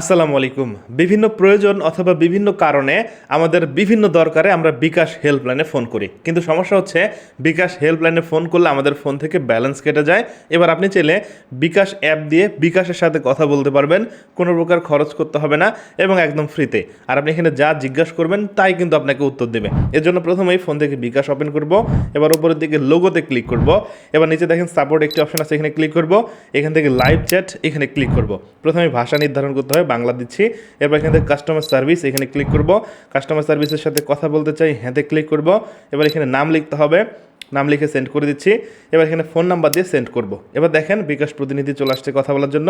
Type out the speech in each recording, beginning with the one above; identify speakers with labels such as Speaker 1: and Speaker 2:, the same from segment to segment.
Speaker 1: আসসালামু আলাইকুম। বিভিন্ন প্রয়োজন অথবা বিভিন্ন কারণে আমাদের বিভিন্ন দরকারে আমরা বিকাশ হেল্পলাইনে ফোন করি। কিন্তু সমস্যা হচ্ছে, বিকাশ হেল্পলাইনে ফোন করলে আমাদের ফোন থেকে ব্যালেন্স কেটে যায়। এবার আপনি চাইলে বিকাশ অ্যাপ দিয়ে বিকাশের সাথে কথা বলতে পারবেন। কোনো প্রকার খরচ করতে হবে না এবং একদম ফ্রিতে। আর আপনি এখানে যা জিজ্ঞাসা করবেন, তাই কিন্তু আপনাকে উত্তর দেবে। এর জন্য প্রথমেই ফোন থেকে বিকাশ ওপেন করব। এবার উপরের দিকে লোগোতে ক্লিক করব। এবার নিচে দেখেন সাপোর্ট একটি অপশন আছে, এখানে ক্লিক করব। এখান থেকে লাইভ চ্যাট, এখানে ক্লিক করব। প্রথমে ভাষা নির্ধারণ করতে হবে বাংলা দিচ্ছি। এবার এখান কাস্টমার সার্ভিস এখানে ক্লিক করব। কাস্টমার সার্ভিসের সাথে কথা বলতে চাই হ্যাঁতে ক্লিক করব। এবার এখানে নাম লিখতে হবে, নাম লিখে সেন্ড করে দিচ্ছি। এবার এখানে ফোন নাম্বার দিয়ে সেন্ড করব। এবার দেখেন বিকাশ প্রতিনিধি চলে আসছে কথা বলার জন্য।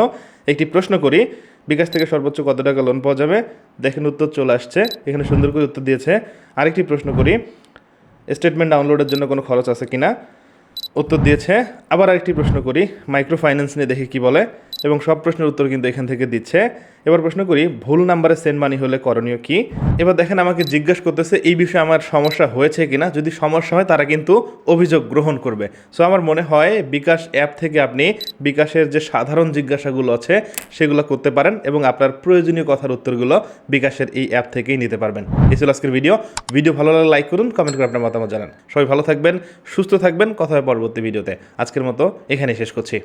Speaker 1: একটি প্রশ্ন করি, বিকাশ থেকে সর্বোচ্চ কত টাকা লোন পাওয়া যাবে? দেখেন উত্তর চলে আসছে, এখানে সুন্দর করে উত্তর দিয়েছে। আরেকটি প্রশ্ন করি স্টেটমেন্ট ডাউনলোডের জন্য কোনো খরচ আছে কিনা? উত্তর দিয়েছে। আবার আরেকটি প্রশ্ন করি মাইক্রো ফাইন্যান্স নিয়ে দেখি কি বলে। এবং সব প্রশ্নের উত্তর কিন্তু এখান থেকে দিচ্ছে। এবার প্রশ্ন করি, ভুল নাম্বারে সেন্ড মানি হলে করণীয় কি? এবার দেখেন আমাকে জিজ্ঞাসা করতেছে, এই বিষয়ে আমার সমস্যা হয়েছে কিনা? যদি সমস্যা হয়, তারা কিন্তু অভিযোগ গ্রহণ করবে। সো আমার মনে হয় বিকাশ অ্যাপ থেকে আপনি বিকাশের যে সাধারণ জিজ্ঞাসাগুলো আছে, সেগুলো করতে পারেন এবং আপনার প্রয়োজনীয় কথার উত্তরগুলো বিকাশের এই অ্যাপ থেকেই নিতে পারবেন। এই ছিল আজকের ভিডিও ভিডিও ভালো লাগলে লাইক করুন কমেন্ট করে আপনার মতামত জানান। সবাই ভালো থাকবেন, সুস্থ থাকবেন। কথা হবে পরবর্তী ভিডিওতে আজকের মতো এখানেই শেষ করছি।